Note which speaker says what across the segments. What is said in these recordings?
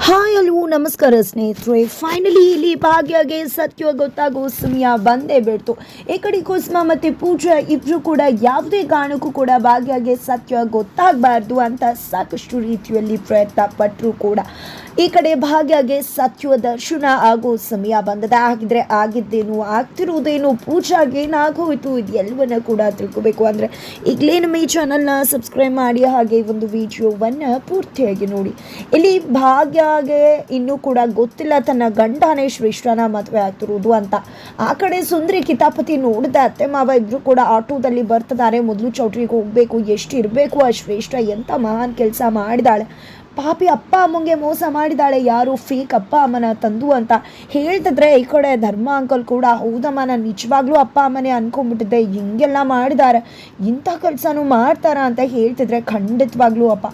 Speaker 1: Hi ಅಲ್ವೂ ನಮಸ್ಕಾರ ಸ್ನೇಹಿತರೆ. Finally ಇಲ್ಲಿ ಭಾಗ್ಯಗೆ ಸತ್ಯ ಗೊತ್ತಾಗೋ ಸಮಯ ಬಂದೇ ಬಿಡ್ತು. ಈ ಕಡೆ ಕುಸುಮ ಮತ್ತು ಪೂಜಾ ಇಬ್ಬರು ಕೂಡ ಯಾವುದೇ ಕಾರಣಕ್ಕೂ ಕೂಡ ಭಾಗ್ಯಗೆ ಸತ್ಯ ಗೊತ್ತಾಗಬಾರ್ದು ಅಂತ ಸಾಕಷ್ಟು ರೀತಿಯಲ್ಲಿ ಪ್ರಯತ್ನ ಪಟ್ಟರು ಕೂಡ. ಈ ಕಡೆ ಭಾಗ್ಯಗೆ ಸತ್ಯುವ ದರ್ಶನ ಆಗೋ ಸಮಯ ಬಂದದ. ಹಾಗಿದ್ರೆ ಆಗಿದ್ದೇನು, ಆಗ್ತಿರುವುದೇನು, ಪೂಜಾಗೆ ಏನಾಗೋಯ್ತು ಇದು ಎಲ್ಲವನ್ನ ಕೂಡ ತಿಳ್ಕೋಬೇಕು. ಅಂದರೆ ಈಗಲೇ ನಮ್ಮ ಈ ಚಾನಲ್ನ ಸಬ್ಸ್ಕ್ರೈಬ್ ಮಾಡಿ, ಹಾಗೆ ಒಂದು ವಿಡಿಯೋವನ್ನು ಪೂರ್ತಿಯಾಗಿ ನೋಡಿ. ಇಲ್ಲಿ ಭಾಗ್ಯಗೆ ಇನ್ನೂ ಕೂಡ ಗೊತ್ತಿಲ್ಲ, ತನ್ನ ಗಂಡನೇ ಶ್ರೇಷ್ಠನ ಮದುವೆ ಆಗ್ತಿರೋದು ಅಂತ. ಆ ಕಡೆ ಸುಂದರಿ ಕಿತಾಪತಿ ನೋಡಿದ ಅತ್ತೆ ಮಾವ ಇಬ್ರು ಕೂಡ ಆಟೋದಲ್ಲಿ ಬರ್ತದಾರೆ ಮೊದಲು ಚೌಟ್ರಿಗೆ ಹೋಗಬೇಕು ಎಷ್ಟು ಇರಬೇಕು ಆ ಶ್ರೇಷ್ಠ ಎಂಥ ಮಹಾನ್ ಕೆಲಸ ಮಾಡಿದಾಳೆ. ಪಾಪಿ ಅಪ್ಪ ಅಮ್ಮಂಗೆ ಮೋಸ ಮಾಡಿದಾಳೆ. ಯಾರು ಫೇಕ್ ಅಪ್ಪ ಅಮ್ಮನ ತಂದು ಅಂತ ಹೇಳ್ತಿದ್ರೆ ಈ ಕಡೆ ಧರ್ಮ ಅಂಕಲ್ ಕೂಡ ಹೌದಮ್ಮ ನಾನು ನಿಜವಾಗ್ಲೂ ಅಪ್ಪ ಅಮ್ಮನೇ ಅನ್ಕೊಂಡ್ಬಿಟ್ಟಿದ್ದೆ. ಹಿಂಗೆಲ್ಲ ಮಾಡಿದ್ದಾರೆ ಇಂಥ ಕೆಲಸನೂ ಮಾಡ್ತಾರ ಅಂತ ಹೇಳ್ತಿದ್ರೆ ಖಂಡಿತವಾಗ್ಲೂ ಅಪ್ಪ.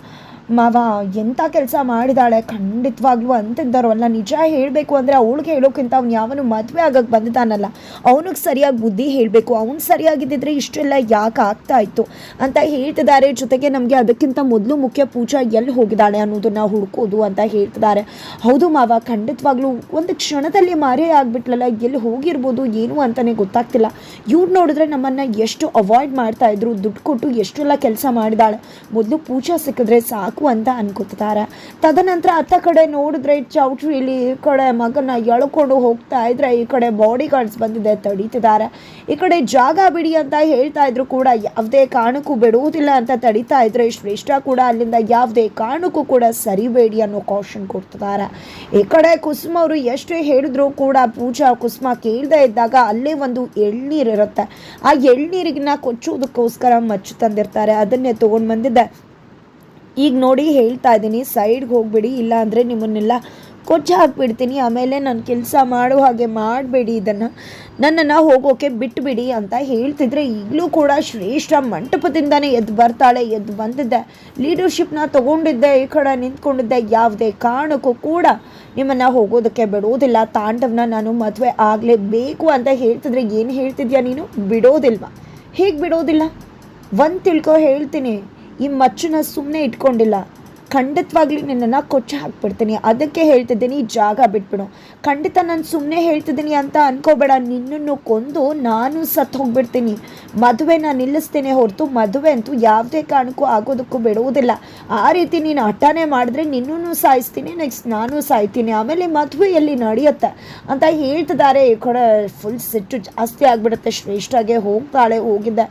Speaker 1: ಮಾವ ಎಂಥ ಕೆಲಸ ಮಾಡಿದಾಳೆ? ಖಂಡಿತವಾಗ್ಲೂ ಅಂತಿದ್ದಾರಲ್ಲ ನಿಜ ಹೇಳಬೇಕು ಅಂದರೆ ಅವಳಿಗೆ ಹೇಳೋಕ್ಕಿಂತ ಅವ್ನು ಯಾವನು ಮದುವೆ ಆಗಕ್ಕೆ ಬಂದಿದ್ದಾನಲ್ಲ. ಅವನಿಗೆ ಸರಿಯಾಗಿ ಬುದ್ಧಿ ಹೇಳಬೇಕು. ಅವ್ನು ಸರಿಯಾಗಿದ್ದಿದ್ರೆ ಇಷ್ಟೆಲ್ಲ ಯಾಕೆ ಆಗ್ತಾ ಇತ್ತು? ಅಂತ ಹೇಳ್ತಿದ್ದಾರೆ. ಜೊತೆಗೆ ನಮಗೆ ಅದಕ್ಕಿಂತ ಮೊದಲು ಮುಖ್ಯ ಪೂಜಾ ಎಲ್ಲಿ ಹೋಗಿದ್ದಾಳೆ ಅನ್ನೋದನ್ನು ಹುಡುಕೋದು ಅಂತ ಹೇಳ್ತಿದ್ದಾರೆ. ಹೌದು ಮಾವ, ಖಂಡಿತವಾಗ್ಲೂ ಒಂದು ಕ್ಷಣದಲ್ಲಿ ಮಾರೇ ಆಗಿಬಿಟ್ಲಲ್ಲ ಎಲ್ಲಿ ಹೋಗಿರ್ಬೋದು, ಏನು ಅಂತಲೇ ಗೊತ್ತಾಗ್ತಿಲ್ಲ. ಇವ್ರು ನೋಡಿದ್ರೆ ನಮ್ಮನ್ನು ಎಷ್ಟು ಅವಾಯ್ಡ್ ಮಾಡ್ತಾ ಇದ್ರು, ದುಡ್ಡು ಕೊಟ್ಟು ಎಷ್ಟೆಲ್ಲ ಕೆಲಸ ಮಾಡಿದಾಳೆ. ಮೊದಲು ಪೂಜಾ ಸಿಕ್ಕಿದ್ರೆ ಸಾಕು. ಅಂತ ಅನ್ಕೋತಿದ್ದಾರೆ. ತದನಂತರ ಅತ್ತ ಕಡೆ ನೋಡಿದ್ರೆ ಚೌಟ್ರಿ ಇಲ್ಲಿ ಈ ಕಡೆ ಮಗನ ಎಳ್ಕೊಂಡು ಹೋಗ್ತಾ ಇದ್ರೆ ಈ ಕಡೆ ಬಾಡಿ ಗಾರ್ಡ್ಸ್ ಬಂದಿದೆ ತಡೀತಿದ್ದಾರೆ. ಈ ಕಡೆ ಜಾಗ ಬಿಡಿ ಅಂತ ಹೇಳ್ತಾ ಇದ್ರು ಕೂಡ ಯಾವುದೇ ಕಾರಣಕ್ಕೂ ಬಿಡುವುದಿಲ್ಲ ಅಂತ ತಡೀತಾ ಇದ್ರೆ ಶ್ರೇಷ್ಠ ಕೂಡ ಅಲ್ಲಿಂದ ಯಾವುದೇ ಕಾರಣಕ್ಕೂ ಕೂಡ ಸರಿಬೇಡಿ ಅನ್ನೋ ಕಾಷನ್ ಕೊಡ್ತಿದ್ದಾರೆ. ಈ ಕಡೆ ಕುಸುಮ ಅವರು ಎಷ್ಟೇ ಹೇಳಿದ್ರು ಕೂಡ ಪೂಜಾ ಕುಸುಮ ಕೇಳದೆ ಇದ್ದಾಗ ಅಲ್ಲೇ ಒಂದು ಎಳ್ನೀರು ಇರುತ್ತೆ. ಆ ಎಳ್ನೀರಿಗಿನ ಕೊಚ್ಚೋದಕ್ಕೋಸ್ಕರ ಮಚ್ಚು ತಂದಿರ್ತಾರೆ. ಅದನ್ನೇ ತೊಗೊಂಡು ಬಂದಿದ್ದೆ. ಈಗ ನೋಡಿ ಹೇಳ್ತಾ ಇದ್ದೀನಿ ಸೈಡ್ಗೆ ಹೋಗ್ಬಿಡಿ ಇಲ್ಲ ಅಂದರೆ ನಿಮ್ಮನ್ನೆಲ್ಲ ಕೊಚ್ಚ ಹಾಕ್ಬಿಡ್ತೀನಿ. ಆಮೇಲೆ ನಾನು ಕೆಲಸ ಮಾಡೋ ಹಾಗೆ ಮಾಡಬೇಡಿ ಇದನ್ನು. ನನ್ನನ್ನು ಹೋಗೋಕೆ ಬಿಟ್ಟುಬಿಡಿ ಅಂತ ಹೇಳ್ತಿದ್ರೆ ಈಗಲೂ ಕೂಡ ಶ್ರೇಷ್ಠ ಮಂಟಪದಿಂದನೇ ಎದ್ದು ಬರ್ತಾಳೆ, ಎದ್ದು ಬಂದಿದ್ದೆ. ಲೀಡರ್ಶಿಪ್ನ ತಗೊಂಡಿದ್ದೆ, ಈ ಕಡೆ ನಿಂತ್ಕೊಂಡಿದ್ದೆ. ಯಾವುದೇ ಕಾರಣಕ್ಕೂ ಕೂಡ ನಿಮ್ಮನ್ನು ಹೋಗೋದಕ್ಕೆ ಬಿಡೋದಿಲ್ಲ. ತಾಂಡವನ ನಾನು ಮದುವೆ ಆಗಲೇಬೇಕು ಅಂತ ಹೇಳ್ತಿದ್ರೆ ಏನು ಹೇಳ್ತಿದ್ಯಾ ನೀನು? ಬಿಡೋದಿಲ್ವಾ? ಹೇಗೆ ಬಿಡೋದಿಲ್ಲ? ಒಂದು ತಿಳ್ಕೊ ಹೇಳ್ತೀನಿ. ಈ ಮಚ್ಚನ್ನ ಸುಮ್ಮನೆ ಇಟ್ಕೊಂಡಿಲ್ಲ. ಖಂಡಿತವಾಗ್ಲೂ ನಿನ್ನನ್ನು ಕೊಚ್ಚಿ ಹಾಕ್ಬಿಡ್ತೀನಿ. ಅದಕ್ಕೆ ಹೇಳ್ತಿದ್ದೀನಿ ಜಾಗ ಬಿಟ್ಬಿಡು. ಖಂಡಿತ ನಾನು ಸುಮ್ಮನೆ ಹೇಳ್ತಿದ್ದೀನಿ ಅಂತ ಅನ್ಕೋಬೇಡ. ನಿನ್ನನ್ನು ಕೊಂದು ನಾನು ಸತ್ತು ಹೋಗ್ಬಿಡ್ತೀನಿ. ನಾನು ನಿಲ್ಲಿಸ್ತೇನೆ ಹೊರತು ಮದುವೆ ಅಂತೂ ಯಾವುದೇ ಕಾರಣಕ್ಕೂ ಆಗೋದಕ್ಕೂ ಬಿಡುವುದಿಲ್ಲ. ಆ ರೀತಿ ನೀನು ಹಠಾನೆ ಮಾಡಿದ್ರೆ ನಿನ್ನೂ ಸಾಯಿಸ್ತೀನಿ ನೆಕ್ಸ್ಟ್ ನಾನು ಸಾಯ್ತೀನಿ. ಆಮೇಲೆ ಮದುವೆಯಲ್ಲಿ ನಡೆಯುತ್ತೆ ಅಂತ ಹೇಳ್ತಿದ್ದಾರೆ. ಕಡೆ ಫುಲ್ ಸಿಟ್ಟು ಜಾಸ್ತಿ ಆಗಿಬಿಡುತ್ತೆ. ಶ್ರೇಷ್ಠಾಗೆ ಹೋಗ್ತಾಳೆ ಹೋಗಿದ್ದೆ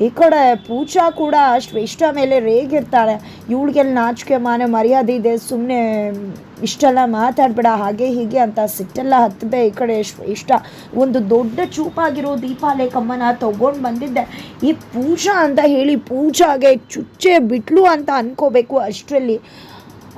Speaker 1: ಈ ಕಡೆ ಪೂಜಾ ಕೂಡ ಶ್ರೇಷ್ಠ ಮೇಲೆ ರೇಗಿರ್ತಾಳೆ. ಇವಳಿಗೆಲ್ಲ ನಾಚಿಕೆ, ಮಾನ, ಮರ್ಯಾದೆ ಇದೆ. ಸುಮ್ಮನೆ ಇಷ್ಟೆಲ್ಲ ಮಾತಾಡ್ಬೇಡ. ಹಾಗೆ ಹೀಗೆ ಅಂತ ಸಿಟ್ಟೆಲ್ಲ ಹತ್ತದೆ ಈ ಕಡೆ ಶ್ರೇಷ್ಠ ಒಂದು ದೊಡ್ಡ ಚೂಪಾಗಿರೋ ದೀಪಾಲೇಖಮ್ಮನ ತೊಗೊಂಡು ಬಂದಿದ್ದೆ. ಈ ಪೂಜಾ ಅಂತ ಹೇಳಿ ಪೂಜಾಗೆ ಚುಚ್ಚೆ ಬಿಟ್ಲು ಅಂತ ಅನ್ಕೋಬೇಕು ಅಷ್ಟರಲ್ಲಿ.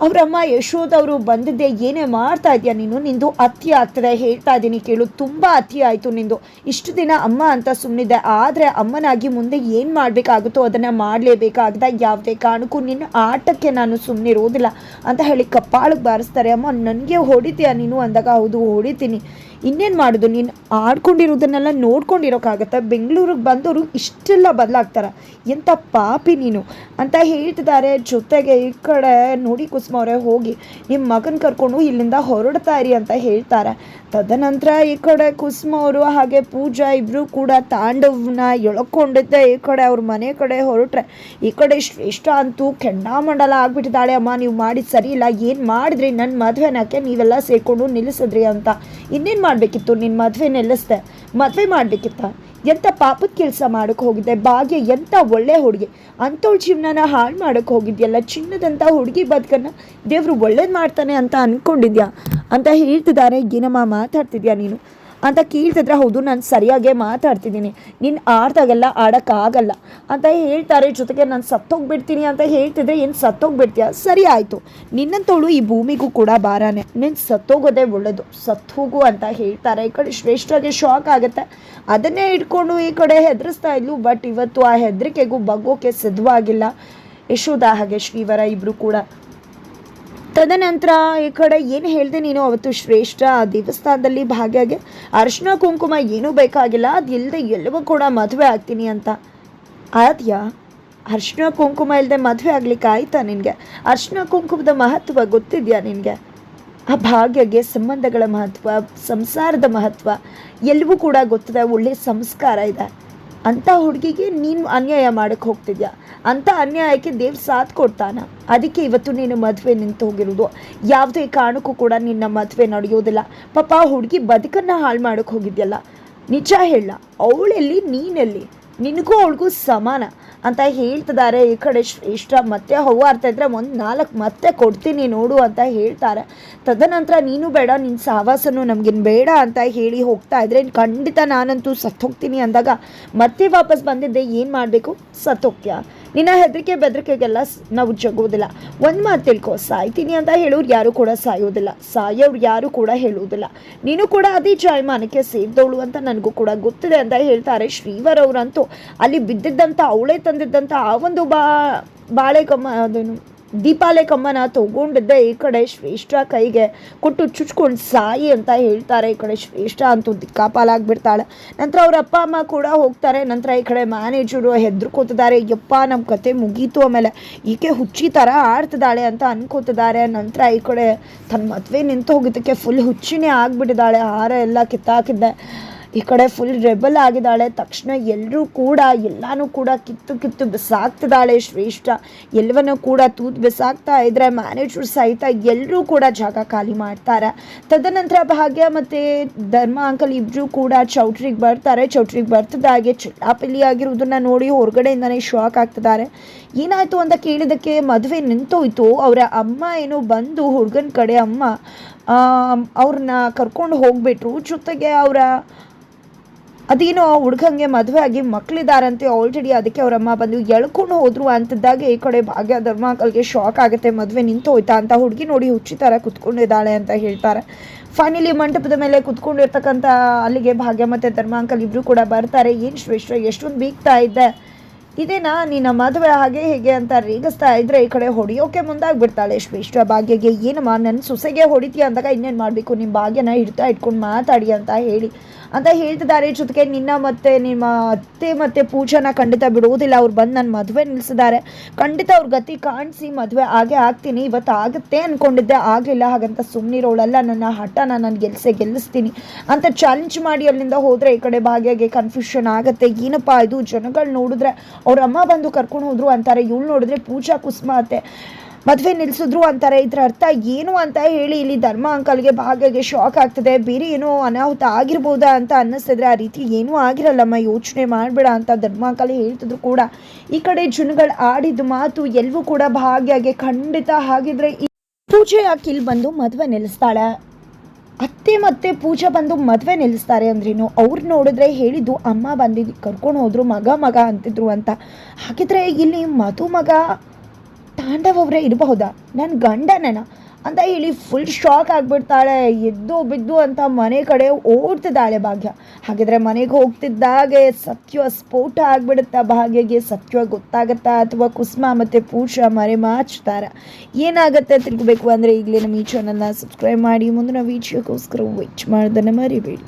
Speaker 1: ಅವರಮ್ಮ ಯಶೋದವರು ಬಂದಿದ್ದೆ, ಏನೇ ಮಾಡ್ತಾ ಇದೆಯಾ ನೀನು? ನಿಂದು ಅತಿ ಆಗ್ತದೆ, ಹೇಳ್ತಾ ಇದ್ದೀನಿ ಕೇಳು. ತುಂಬ ಅತಿ ಆಯಿತು ನಿಂದು. ಇಷ್ಟು ದಿನ ಅಮ್ಮ ಅಂತ ಸುಮ್ಮನಿದೆ ಆದರೆ ಅಮ್ಮನಾಗಿ ಮುಂದೆ ಏನು ಮಾಡಬೇಕಾಗುತ್ತೋ ಅದನ್ನು ಮಾಡಲೇಬೇಕಾಗದ. ಯಾವುದೇ ಕಾರಣಕ್ಕೂ ನಿನ್ನ ಆಟಕ್ಕೆ ನಾನು ಸುಮ್ಮನಿರೋದಿಲ್ಲ ಅಂತ ಹೇಳಿ ಕಪ್ಪಾಳಕ್ಕೆ ಬಾರಿಸ್ತಾರೆ. ಅಮ್ಮ, ನನಗೆ ಹೊಡಿತೀಯ ನೀನು? ಅಂದಾಗ, ಹೌದು, ಹೊಡಿತೀನಿ. ಇನ್ನೇನು ಮಾಡೋದು? ನೀನು ಆಡ್ಕೊಂಡಿರೋದನ್ನೆಲ್ಲ ನೋಡ್ಕೊಂಡಿರೋಕ್ಕಾಗತ್ತೆ ಬೆಂಗಳೂರಿಗೆ ಬಂದವರು ಇಷ್ಟೆಲ್ಲ ಬದಲಾಗ್ತಾರೆ. ಎಂಥ ಪಾಪಿ ನೀನು? ಅಂತ ಹೇಳ್ತಿದ್ದಾರೆ. ಜೊತೆಗೆ ಈ ಕಡೆ ನೋಡಿ ಕುಸುಮ ಅವರೇ, ಹೋಗಿ. ನಿಮ್ಮ ಮಗನ ಕರ್ಕೊಂಡು ಇಲ್ಲಿಂದ ಹೊರಡ್ತಾ ಇರಿ ಅಂತ ಹೇಳ್ತಾರೆ. ತದನಂತರ ಈ ಕಡೆ ಕುಸುಮ ಅವರು ಹಾಗೆ ಪೂಜಾ ಇಬ್ಬರು ಕೂಡ ತಾಂಡವನ ಎಳ್ಕೊಂಡಿದ್ದೆ. ಈ ಕಡೆ ಅವ್ರ ಮನೆ ಕಡೆ ಹೊರಟ್ರೆ ಈ ಕಡೆ ಶ್ರೇಷ್ಠ ಅಂತೂ ಕೆಂಡಾಮಂಡಲ ಆಗಿಬಿಟ್ಟಿದ್ದಾಳೆ. ಅಮ್ಮ, ನೀವು ಮಾಡಿದ ಸರಿ ಇಲ್ಲ. ಏನು ಮಾಡಿದ್ರಿ? ನನ್ನ ಮದುವೆನಕ್ಕೆ ನೀವೆಲ್ಲ ಸೇರಿಕೊಂಡು ನಿಲ್ಲಿಸಿದ್ರಿ ಅಂತ. ಇನ್ನೇನು ಮಾಡಬೇಕಿತ್ತು ನಿನ್ನ ಮದುವೆ ನೆಲೆಸ್ದೆ. ಮದುವೆ ಮಾಡಬೇಕಿತ್ತ? ಎಂಥ ಪಾಪದ ಕೆಲಸ ಮಾಡೋಕ್ಕೆ ಹೋಗಿದ್ದೆ? ಭಾಗ್ಯ ಎಂಥ ಒಳ್ಳೆ ಹುಡುಗಿ. ಅಂಥವ್ಳ ಜೀವನನ ಹಾಳು ಮಾಡೋಕ್ಕೆ ಹೋಗಿದ್ಯಲ್ಲ ಚಿನ್ನದಂಥ ಹುಡುಗಿ ಬದುಕನ್ನು ದೇವರು ಒಳ್ಳೇದು ಮಾಡ್ತಾನೆ ಅಂತ ಅಂದ್ಕೊಂಡಿದ್ಯಾ ಅಂತ ಹೇಳ್ತಿದ್ದಾರೆ ಏನಮ್ಮ ಮಾತಾಡ್ತಿದ್ಯಾ ನೀನು? ಅಂತ ಕೀಳ್ತಿದ್ರೆ, ಹೌದು, ನಾನು ಸರಿಯಾಗೆ ಮಾತಾಡ್ತಿದ್ದೀನಿ. ನೀನು ಆಡ್ದಾಗೆಲ್ಲ ಆಡೋಕ್ಕಾಗಲ್ಲ. ಅಂತ ಹೇಳ್ತಾರೆ. ಜೊತೆಗೆ, ನಾನು ಸತ್ತೋಗ್ಬಿಡ್ತೀನಿ ಅಂತ ಹೇಳ್ತಿದ್ರೆ, ಏನು ಸತ್ತೋಗ್ಬಿಡ್ತೀಯ? ಸರಿ ಆಯಿತು. ನಿನ್ನಂತವಳು ಈ ಭೂಮಿಗೂ ಕೂಡ ಬಾರಾನೆ ನೀನು ಸತ್ತೋಗೋದೇ ಒಳ್ಳೆಯದು ಸತ್ತೋಗು ಅಂತ ಹೇಳ್ತಾರೆ. ಈ ಕಡೆ ಶ್ರೇಷ್ಠಗೆ ಶಾಕ್ ಆಗುತ್ತೆ. ಅದನ್ನೇ ಇಟ್ಕೊಂಡು ಈ ಕಡೆ ಹೆದರಿಸ್ತಾ ಇದ್ಲು. ಬಟ್ ಇವತ್ತು ಆ ಹೆದರಿಕೆಗೂ ಬಗ್ಗೋಕೆ ಸಿದ್ಧವಾಗಿಲ್ಲ. ಯಶೋದಾ ಹಾಗೆ ಶ್ರೀವರ ಇಬ್ಬರು ಕೂಡ ತದನಂತರ ಈ ಕಡೆ ಏನು ಹೇಳಿದೆ ನೀನು? ಅವತ್ತು ಶ್ರೇಷ್ಠ ಆ ದೇವಸ್ಥಾನದಲ್ಲಿ ಭಾಗ್ಯಗೆ ಅರ್ಶಿನ ಕುಂಕುಮ ಏನೂ ಬೇಕಾಗಿಲ್ಲ. ಅದು ಇಲ್ಲದೆ ಎಲ್ಲವೂ ಕೂಡ ಮದುವೆ ಆಗ್ತೀನಿ ಅಂತ. ಆದ್ಯಾ ಅರ್ಶಿನ ಕುಂಕುಮ ಇಲ್ಲದೆ ಮದುವೆ ಆಗ್ಲಿಕ್ಕೆ ಆಯ್ತಾ ನಿನಗೆ? ಅರ್ಶಿನ ಕುಂಕುಮದ ಮಹತ್ವ ಗೊತ್ತಿದೆಯಾ ನಿನಗೆ? ಆ ಭಾಗ್ಯಗೆ ಸಂಬಂಧಗಳ ಮಹತ್ವ, ಸಂಸಾರದ ಮಹತ್ವ ಎಲ್ಲವೂ ಕೂಡ ಗೊತ್ತಿದೆ. ಒಳ್ಳೆ ಸಂಸ್ಕಾರ ಇದೆ. ಅಂಥ ಹುಡುಗಿಗೆ ನೀನು ಅನ್ಯಾಯ ಮಾಡಕ್ಕೆ ಹೋಗ್ತಿದ್ಯಾ? ಅಂಥ ಅನ್ಯಾಯಕ್ಕೆ ದೇವ್ರ ಸಾಥ್ ಕೊಡ್ತಾನ. ಅದಕ್ಕೆ ಇವತ್ತು ನೀನು ಮದುವೆ ನಿಂತು ಹೋಗಿರೋದು. ಯಾವುದೇ ಕಾರಣಕ್ಕೂ ಕೂಡ ನಿನ್ನ ಮದುವೆ ನಡೆಯೋದಿಲ್ಲ. ಪಾಪ ಹುಡುಗಿ ಬದುಕನ್ನು ಹಾಳು ಮಾಡೋಕ್ಕೆ ಹೋಗಿದ್ಯಲ್ಲ. ನಿಜ ಹೇಳ ಅವಳೆಲ್ಲಿ ನೀನೆಲ್ಲಿ? ನಿನಗೂ ಅವಳಿಗೂ ಸಮಾನ. ಅಂತ ಹೇಳ್ತಿದ್ದಾರೆ. ಈ ಕಡೆ ಇಷ್ಟ ಮತ್ತೆ ಹೌವಾರ್ತಾ ಇದ್ರೆ ಒಂದು ನಾಲ್ಕು ಮತ್ತೆ ಕೊಡ್ತೀನಿ ನೋಡು ಅಂತ ಹೇಳ್ತಾರೆ. ತದನಂತರ, ನೀನು ಬೇಡ ನಿನ್ನ ಸಹವಾಸನು ನಮಗಿನ್ ಬೇಡ ಅಂತ ಹೇಳಿ ಹೋಗ್ತಾ ಇದ್ರೆ ಖಂಡಿತ ನಾನಂತೂ ಸತ್ತೋಗ್ತೀನಿ ಅಂದಾಗ ಮತ್ತೆ ವಾಪಸ್ ಬಂದಿದ್ದೆ. ಏನು ಮಾಡಬೇಕು? ಸತ್ತೋಗ್ತೀಯ? ನಿನ್ನ ಹೆದರಿಕೆ ಬೆದರಿಕೆಗೆಲ್ಲ ನಾವು ಜಗೋದಿಲ್ಲ ಒಂದು ಮಾತು ತಿಳ್ಕೊ. ಸಾಯ್ತೀನಿ ಅಂತ ಹೇಳೋರು ಯಾರು ಕೂಡ ಸಾಯೋದಿಲ್ಲ. ಸಾಯೋರು ಯಾರು ಕೂಡ ಹೇಳುವುದಿಲ್ಲ. ನೀನು ಕೂಡ ಅದೇ ಜಾಯಮಾನಕ್ಕೆ ಸೇರಿದವಳು ಅಂತ ನನಗೂ ಕೂಡ ಗೊತ್ತಿದೆ ಅಂತ ಹೇಳ್ತಾರೆ ಶ್ರೀವರ್ ಅವರಂತೂ. ಅಲ್ಲಿ ಬಿದ್ದಿದ್ದಂಥ, ಅವಳೇ ತಂದಿದ್ದಂಥ ಆ ಒಂದು ಬಾ, ಬಾಳೆಗಮ್ಮ ಅದೇನು ದೀಪಾಲೆ ಕಮ್ಮನ ತಗೊಂಡಿದ್ದೆ ಈ ಕಡೆ ಶ್ರೇಷ್ಠ ಕೈಗೆ ಕೊಟ್ಟು ಚುಚ್ಕೊಂಡು ಸಾಯಿ ಅಂತ ಹೇಳ್ತಾರೆ. ಈ ಕಡೆ ಶ್ರೇಷ್ಠ ಅಂತೂ ದಿಕ್ಕಾಪಾಲಾಗ್ಬಿಡ್ತಾಳೆ. ನಂತರ ಅವ್ರ ಅಪ್ಪ, ಅಮ್ಮ ಕೂಡ ಹೋಗ್ತಾರೆ. ನಂತರ ಈ ಕಡೆ ಮ್ಯಾನೇಜರು ಹೆದರ್ಕೋತಿದ್ದಾರೆ. ಯಪ್ಪ ನಮ್ಮ ಕತೆ ಮುಗೀತು ಆಮೇಲೆ ಈಕೆ ಹುಚ್ಚಿ ಥರ ಆಡ್ತಿದ್ದಾಳೆ ಅಂತ ಅನ್ಕೋತಿದ್ದಾರೆ. ನಂತರ ಈ ಕಡೆ ತನ್ನ ಮದುವೆ ನಿಂತು ಹೋಗಿದ್ದಕ್ಕೆ ಫುಲ್ ಹುಚ್ಚಿನೇ ಆಗಿಬಿಟ್ಟಿದ್ದಾಳೆ. ಹಾರ ಎಲ್ಲ ಕಿತ್ತಾಕಿದ್ದೆ. ಈ ಕಡೆ ಫುಲ್ ರೆಬಲ್ ಆಗಿದ್ದಾಳೆ. ತಕ್ಷಣ ಎಲ್ಲರೂ ಕೂಡ, ಎಲ್ಲಾನು ಕೂಡ ಕಿತ್ತು ಕಿತ್ತು ಬಿಸಾಕ್ತಿದ್ದಾಳೆ ಶ್ರೇಷ್ಠ. ಎಲ್ಲವನ್ನೂ ಕೂಡ ತೂತು ಬಿಸಾಕ್ತಾ ಇದ್ರೆ ಮ್ಯಾನೇಜರ್ ಸಹಿತ ಎಲ್ಲರೂ ಕೂಡ ಜಾಗ ಖಾಲಿ ಮಾಡ್ತಾರೆ. ತದನಂತರ ಭಾಗ್ಯ ಮತ್ತು ಧರ್ಮ ಅಂಕಲ್ ಇಬ್ಬರು ಕೂಡ ಚೌಟ್ರಿಗೆ ಬರ್ತಾರೆ. ಚೌಟ್ರಿಗೆ ಬರ್ತಿದ್ದಾಗೆ ಚಿಲ್ಲಾಪಿಲ್ಲಿ ಆಗಿರೋದನ್ನ ನೋಡಿ ಹೊರಗಡೆಯಿಂದನೇ ಶಾಕ್ ಆಗ್ತಿದ್ದಾರೆ. ಏನಾಯಿತು ಅಂತ ಕೇಳಿದಕ್ಕೆ ಮದುವೆ ನಿಂತೋಯ್ತು. ಅವರ ಅಮ್ಮ ಏನೋ ಬಂದು ಹುಡುಗನ ಕಡೆ ಅಮ್ಮ ಅವ್ರನ್ನ ಕರ್ಕೊಂಡು ಹೋಗ್ಬಿಟ್ರು. ಜೊತೆಗೆ ಅವರ ಅದೇನೋ ಹುಡ್ಗಂಗೆ ಮದುವೆ ಆಗಿ ಮಕ್ಕಳಿದಾರಂತೆ ಆಲ್ರೆಡಿ ಅದಕ್ಕೆ ಅವರಮ್ಮ ಬಂದು ಎಳ್ಕೊಂಡು ಹೋದ್ರು ಅಂತಿದ್ದಾಗ ಈ ಕಡೆ ಭಾಗ್ಯ ಧರ್ಮಕಲ್ಗೆ ಶಾಕ್ ಆಗುತ್ತೆ, ಮದುವೆ ನಿಂತು ಹೋಯ್ತಾ ಅಂತ ಹುಡುಗಿ ನೋಡಿ ಹುಚ್ಚಿ ಥರ ಕುತ್ಕೊಂಡಿದ್ದಾಳೆ ಅಂತ ಹೇಳ್ತಾರೆ. ಫೈನಲಿ ಮಂಟಪದ ಮೇಲೆ ಕುತ್ಕೊಂಡಿರ್ತಕ್ಕಂಥ ಅಲ್ಲಿಗೆ ಭಾಗ್ಯ ಮತ್ತು ಧರ್ಮಾಂಕಲ್ ಇಬ್ಬರು ಕೂಡ ಬರ್ತಾರೆ. ಏನು ಶ್ರೇಷ್ಠ, ಎಷ್ಟೊಂದು ಬೀಗ್ತಾ ಇದ್ದೆ. ಇದೇನಾ, ನಿನ್ನ ಮದುವೆ ಹಾಗೆ ಹೇಗೆ ಅಂತ ರೇಗಿಸ್ತಾ ಇದ್ರೆ ಈ ಕಡೆ ಹೊಡಿಯೋಕೆ ಮುಂದಾಗ್ಬಿಡ್ತಾಳೆ ಶ್ರೇಷ್ಠ ಭಾಗ್ಯಗೆ. ಏನಮ್ಮ ನನ್ನ ಸೊಸೆಗೆ ಹೊಡಿತೀಯ ಅಂದಾಗ ಇನ್ನೇನು ಮಾಡಬೇಕು? ನಿಮ್ಮ ಭಾಗ್ಯನ ಹಿಡ್ತಾ ಇಟ್ಕೊಂಡು ಮಾತಾಡಿ ಅಂತ ಹೇಳಿ. ಅಂತ ಹೇಳ್ತಿದ್ದಾರೆ. ಜೊತೆಗೆ ನಿನ್ನ ಮತ್ತೆ ನಿಮ್ಮ ಅತ್ತೆ ಮತ್ತೆ ಪೂಜಾನ ಖಂಡಿತ ಬಿಡುವುದಿಲ್ಲ. ಅವ್ರು ಬಂದು ನನ್ನ ಮದುವೆ ನಿಲ್ಲಿಸಿದ್ದಾರೆ ಖಂಡಿತ ಅವ್ರ ಗತಿ ಕಾಣಿಸಿ ಮದುವೆ ಆಗೇ ಆಗ್ತೀನಿ. ಇವತ್ತು ಆಗುತ್ತೆ ಅನ್ಕೊಂಡಿದ್ದೆ. ಆಗಲಿಲ್ಲ. ಹಾಗಂತ ಸುಮ್ಮನಿರೋಳಲ್ಲ ನನ್ನ ಹಠನ ನಾನು ಗೆಲ್ಸೆ, ಗೆಲ್ಲಿಸ್ತೀನಿ ಅಂತ ಚಾಲೆಂಜ್ ಮಾಡಿ ಅಲ್ಲಿಂದ ಹೋದರೆ ಈ ಕಡೆ ಭಾಗ್ಯಗೆ ಕನ್ಫ್ಯೂಷನ್ ಆಗುತ್ತೆ. ಏನಪ್ಪ ಇದು? ಜನಗಳು ನೋಡಿದ್ರೆ ಅವ್ರ ಅಮ್ಮ ಬಂದು ಕರ್ಕೊಂಡು ಹೋದ್ರು ಅಂತಾರೆ. ಇವ್ಳು ನೋಡಿದ್ರೆ ಪೂಜಾ ಕುಸುಮ ಅತ್ತೆ. ಮದುವೆ ನಿಲ್ಲಿಸಿದ್ರು ಅಂತಾರೆ. ಇದ್ರ ಅರ್ಥ ಏನು ಅಂತ ಹೇಳಿ ಇಲ್ಲಿ ಧರ್ಮ ಅಂಕಲ್ಗೆ ಭಾಗ್ಯಗೆ ಶಾಕ್ ಆಗ್ತದೆ. ಬೇರೆ ಏನೋ ಅನಾಹುತ ಆಗಿರ್ಬೋದಾ ಅಂತ ಅನ್ನಿಸ್ತಿದ್ರೆ ಆ ರೀತಿ ಏನೂ ಆಗಿರಲ್ಲಮ್ಮ, ಯೋಚನೆ ಮಾಡಬೇಡ ಅಂತ ಧರ್ಮ ಅಂಕಲ್ ಹೇಳ್ತಿದ್ರು ಕೂಡ. ಈ ಕಡೆ ಜುನ್ಗಳು ಆಡಿದ ಮಾತು ಎಲ್ಲವೂ ಕೂಡ ಭಾಗ್ಯಗೆ ಖಂಡಿತ ಆಗಿದ್ರೆ ಈ ಪೂಜೆ ಯಾಕೆ ಇಲ್ಲಿ ಬಂದು ಮದುವೆ ನಿಲ್ಲಿಸ್ತಾಳೆ ಅತ್ತೆ ಮತ್ತೆ ಪೂಜಾ ಬಂದು ಮದುವೆ ನಿಲ್ಲಿಸ್ತಾರೆ ಅಂದ್ರೇನು? ಅವ್ರು ನೋಡಿದ್ರೆ ಹೇಳಿದ್ದು ಅಮ್ಮ ಬಂದಿದ್ದು ಕರ್ಕೊಂಡು ಹೋದ್ರು, ಮಗ ಮಗ ಅಂತಿದ್ರು ಅಂತ. ಹಾಗಿದ್ರೆ ಇಲ್ಲಿ ಮಧು ಮಗ ತಾಂಡವ್ ಅವರೇ ಇರಬಹುದಾ? ನನ್ನ ಗಂಡನೇನ? ಅಂತ ಹೇಳಿ ಫುಲ್ ಶಾಕ್ ಆಗಿಬಿಡ್ತಾಳೆ, ಎದ್ದು ಬಿದ್ದು ಅಂತ ಮನೆ ಕಡೆ ಓಡ್ತಿದ್ದಾಳೆ ಭಾಗ್ಯ. ಹಾಗಿದ್ರೆ ಮನೆಗೆ ಹೋಗ್ತಿದ್ದಾಗೆ ಸತ್ಯ ಸ್ಫೋಟ ಆಗಿಬಿಡುತ್ತಾ ಭಾಗ್ಯಗೆ? ಸತ್ಯ ಗೊತ್ತಾಗತ್ತಾ ಅಥವಾ ಕುಸ್ಮ ಮತ್ತು ಪೂಷ ಮರೆ ಮಾಚ್ತಾರ? ಏನಾಗುತ್ತೆ ತಿಳ್ಕೊಬೇಕು ಅಂದರೆ ಈಗಲೇ ನಮ್ಮ ಈ ಚಾನಲ್ನ ಸಬ್ಸ್ಕ್ರೈಬ್ ಮಾಡಿ. ಮುಂದಿನ ವೀಡಿಯೋಗೋಸ್ಕರ ವೆಚ್ ಮಾಡೋದನ್ನು ಮರಿಬೇಡಿ.